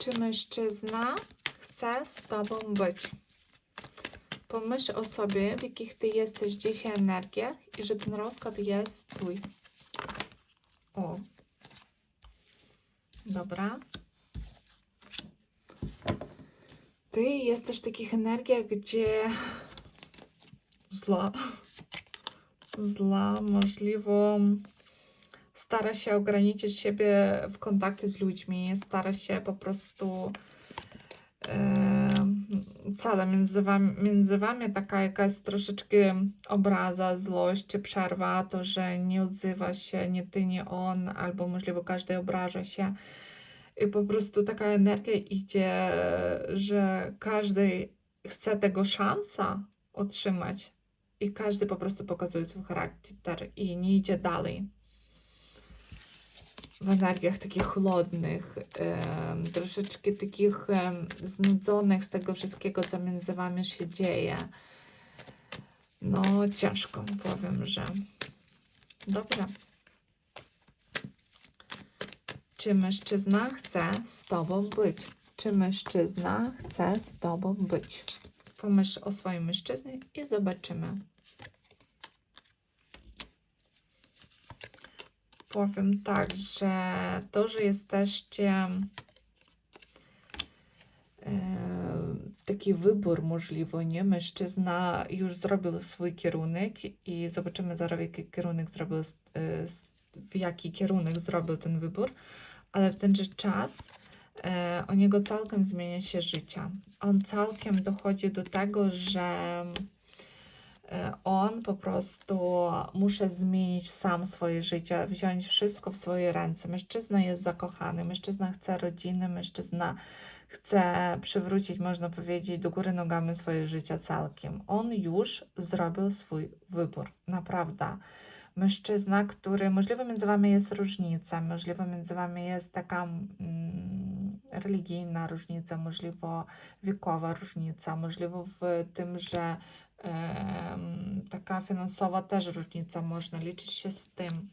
Czy mężczyzna chce z tobą być? Pomyśl o sobie, w jakich ty jesteś dzisiaj energiach i że ten rozkład jest twój. O. Dobra. Ty jesteś w takich energiach, gdzie zła, zła, możliwe stara się ograniczyć siebie w kontakcie z ludźmi, stara się po prostu e, cale między wami, między wami taka jakaś troszeczkę obraza, złość czy przerwa, to, że nie odzywa się nie ty, nie on, albo możliwe każdy obraża się. I po prostu taka energia idzie, że każdy chce tego szansa otrzymać i każdy po prostu pokazuje swój charakter i nie idzie dalej w energiach takich chłodnych, troszeczkę takich znudzonych z tego wszystkiego, co między wami się dzieje. No, ciężko powiem, że. Dobrze. Czy mężczyzna chce z tobą być? Czy mężczyzna chce z tobą być? Pomyśl o swoim mężczyźnie i zobaczymy. Powiem tak, że to, że jesteście e, taki wybór możliwy, nie? Mężczyzna już zrobił swój kierunek i zobaczymy zaraz, jaki kierunek zrobił, e, w jaki kierunek zrobił ten wybór, ale w ten czas e, u niego całkiem zmienia się życie. On całkiem dochodzi do tego, że on po prostu muszę zmienić sam swoje życie, wziąć wszystko w swoje ręce. Mężczyzna jest zakochany, mężczyzna chce rodziny, mężczyzna chce przywrócić, można powiedzieć, do góry nogami swoje życie całkiem. On już zrobił swój wybór, naprawdę. Mężczyzna, który, możliwe między wami jest różnica, możliwe między wami jest taka mm, religijna różnica, możliwe wiekowa różnica, możliwe w tym, że taka finansowa też różnica, można liczyć się z tym.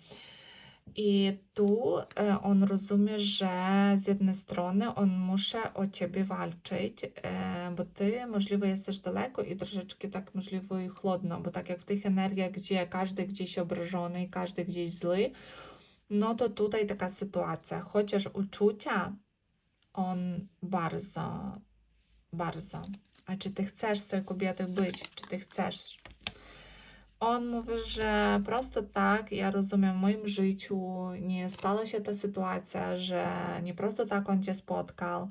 I tu e, on rozumie, że z jednej strony on musi o ciebie walczyć, e, bo ty możliwe jesteś daleko i troszeczkę tak możliwe i chłodno, bo tak jak w tych energiach, gdzie każdy gdzieś obrażony każdy gdzieś zły, no to tutaj taka sytuacja. Chociaż uczucia on bardzo, bardzo a czy ty chcesz z tej kobiety być? Czy ty chcesz? On mówi, że prosto tak, ja rozumiem, w moim życiu nie stała się ta sytuacja, że nie prosto tak on cię spotkał,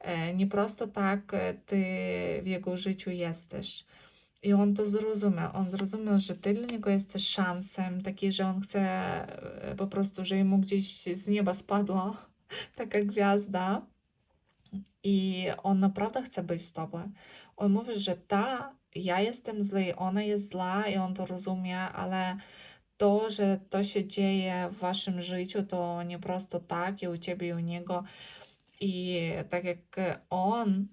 e, nie prosto tak e, ty w jego życiu jesteś. I on to zrozumiał. On zrozumiał, że ty dla niego jesteś szansem, taki, że on chce e, po prostu, że mu gdzieś z nieba spadła taka gwiazda i on naprawdę chce być z tobą. On mówi, że ta, ja jestem zły, ona jest zła i on to rozumie, ale to, że to się dzieje w waszym życiu, to nie prosto tak i u ciebie i u niego. I tak jak on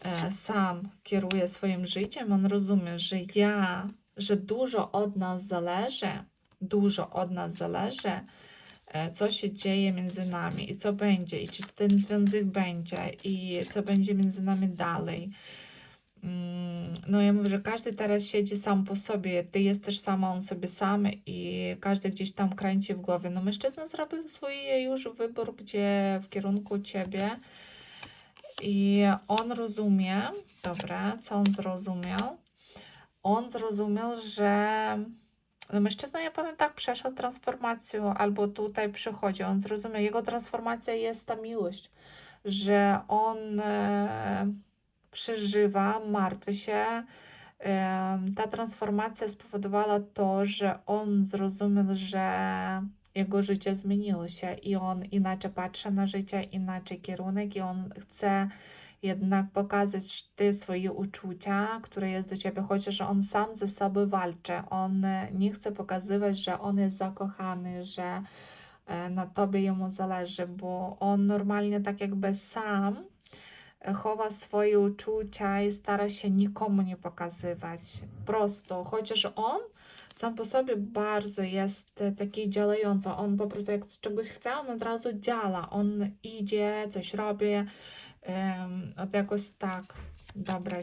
e, sam kieruje swoim życiem, on rozumie, że ja, że dużo od nas zależy, dużo od nas zależy, co się dzieje między nami i co będzie, i czy ten związek będzie, i co będzie między nami dalej. Mm, no ja mówię, że każdy teraz siedzi sam po sobie, ty jesteś sama, on sobie sam i każdy gdzieś tam kręci w głowie. No mężczyzna zrobił swój już wybór, gdzie w kierunku ciebie i on rozumie, dobra, co on zrozumiał? On zrozumiał, że no mężczyzna, ja powiem tak, przeszedł transformację, albo tutaj przychodzi, on zrozumiał, jego transformacja jest ta miłość, że on e, przeżywa, martwi się. E, ta transformacja spowodowała to, że on zrozumiał, że jego życie zmieniło się i on inaczej patrzy na życie, inaczej kierunek i on chce jednak pokazać te swoje uczucia, które jest do ciebie, chociaż on sam ze sobą walczy. On e, nie chce pokazywać, że on jest zakochany, że e, na tobie jemu zależy, bo on normalnie tak jakby sam e, chowa swoje uczucia i stara się nikomu nie pokazywać. Prosto, chociaż on sam po sobie bardzo jest taki działający. On po prostu jak czegoś chce, on od razu działa. On idzie, coś robi. Od jakoś tak. Dobra.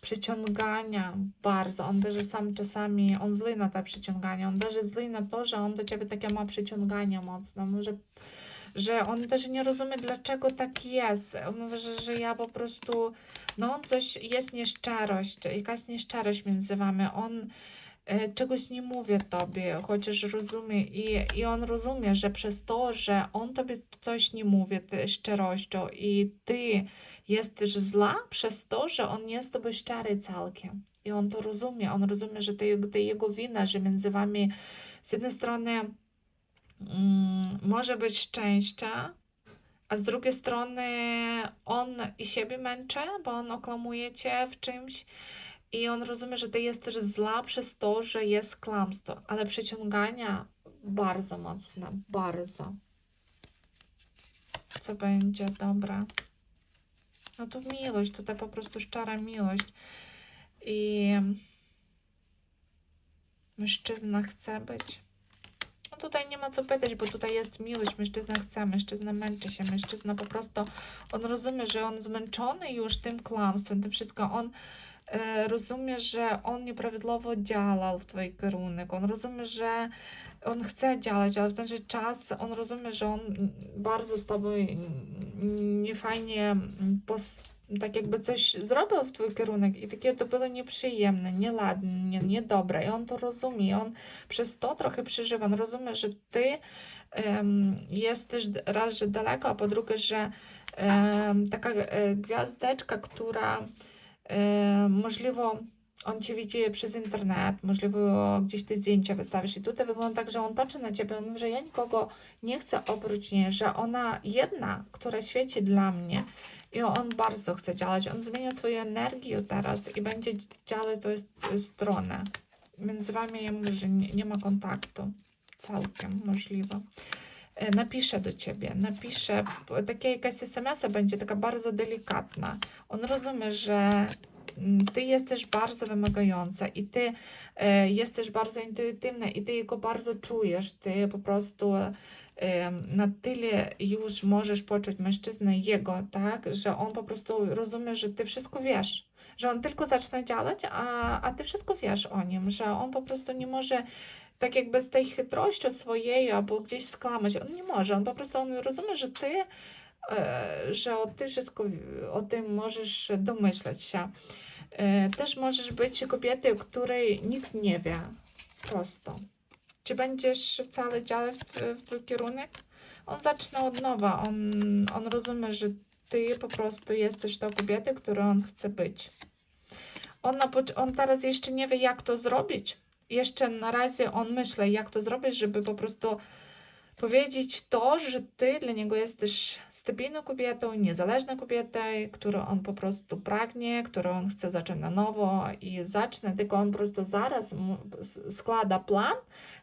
Przyciągania bardzo. On też sam czasami, on zły na te przyciągania. On też zły na to, że on do ciebie takie ma przyciąganie mocno. Może że on też nie rozumie, dlaczego tak jest. On mówi, że, że ja po prostu, no on coś, jest nieszczerość, jakaś nieszczerość między wami. On czegoś nie mówi tobie, chociaż rozumie i, i on rozumie, że przez to, że on tobie coś nie mówi szczerością i ty jesteś zła przez to, że on jest z szczery całkiem. I on to rozumie, on rozumie, że to, to jego wina, że między wami z jednej strony mm, może być szczęście, a z drugiej strony on i siebie męczy, bo on oklamuje cię w czymś i on rozumie, że ty jesteś zła przez to, że jest kłamstwo, ale przyciągania bardzo mocne, bardzo. Co będzie, dobra. No to miłość, tutaj po prostu szczera miłość. I mężczyzna chce być. No tutaj nie ma co pytać, bo tutaj jest miłość. Mężczyzna chce, mężczyzna męczy się, mężczyzna po prostu, on rozumie, że on zmęczony już tym kłamstwem, tym wszystko. On rozumie, że on nieprawidłowo działał w twój kierunek. On rozumie, że on chce działać, ale w ten sam czas on rozumie, że on bardzo z tobą niefajnie tak jakby coś zrobił w twój kierunek i takie to było nieprzyjemne, nieladne, niedobre. I on to rozumie. On przez to trochę przeżywa, on rozumie, że ty em, jesteś raz, że daleko, a po drugie, że em, taka e, gwiazdeczka, która e, możliwe on cię widzi przez internet, możliwe gdzieś te zdjęcia wystawisz i tutaj wygląda tak, że on patrzy na ciebie, on mówi, że ja nikogo nie chcę oprócz niej, że ona jedna, która świeci dla mnie i on bardzo chce działać, on zmienia swoją energię teraz i będzie działać tą stronę. Między wami ja mówię, że nie, nie ma kontaktu, całkiem możliwe. E, Napisze do ciebie, napisze, takie jakaś SMS będzie taka bardzo delikatna. On rozumie, że mm, ty jesteś bardzo wymagająca i ty e, jesteś bardzo intuitywna i ty jego bardzo czujesz. Ty po prostu na tyle już możesz poczuć mężczyznę jego, tak, że on po prostu rozumie, że ty wszystko wiesz. Że on tylko zaczyna działać, a, a ty wszystko wiesz o nim, że on po prostu nie może tak jakby z tej chytrością swojej albo gdzieś sklamać. On nie może, on po prostu on rozumie, że ty e, że o ty wszystko o tym możesz domyślać się. E, Też możesz być kobietą, której nikt nie wie. Prosto. Czy będziesz wcale działać w, w twój kierunek? On zaczyna od nowa. On, on rozumie, że ty po prostu jesteś tą kobietą, którą on chce być. On, na, on teraz jeszcze nie wie, jak to zrobić. Jeszcze na razie on myśli, jak to zrobić, żeby po prostu powiedzieć to, że ty dla niego jesteś stabilną kobietą, niezależną kobietą, którą on po prostu pragnie, którą on chce zacząć na nowo i zacznie, tylko on po prostu zaraz składa plan,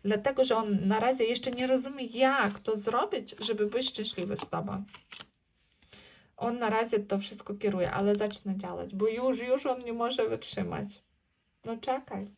dlatego że on na razie jeszcze nie rozumie, jak to zrobić, żeby być szczęśliwy z tobą. On na razie to wszystko kieruje, ale zacznie działać, bo już, już on nie może wytrzymać. No czekaj.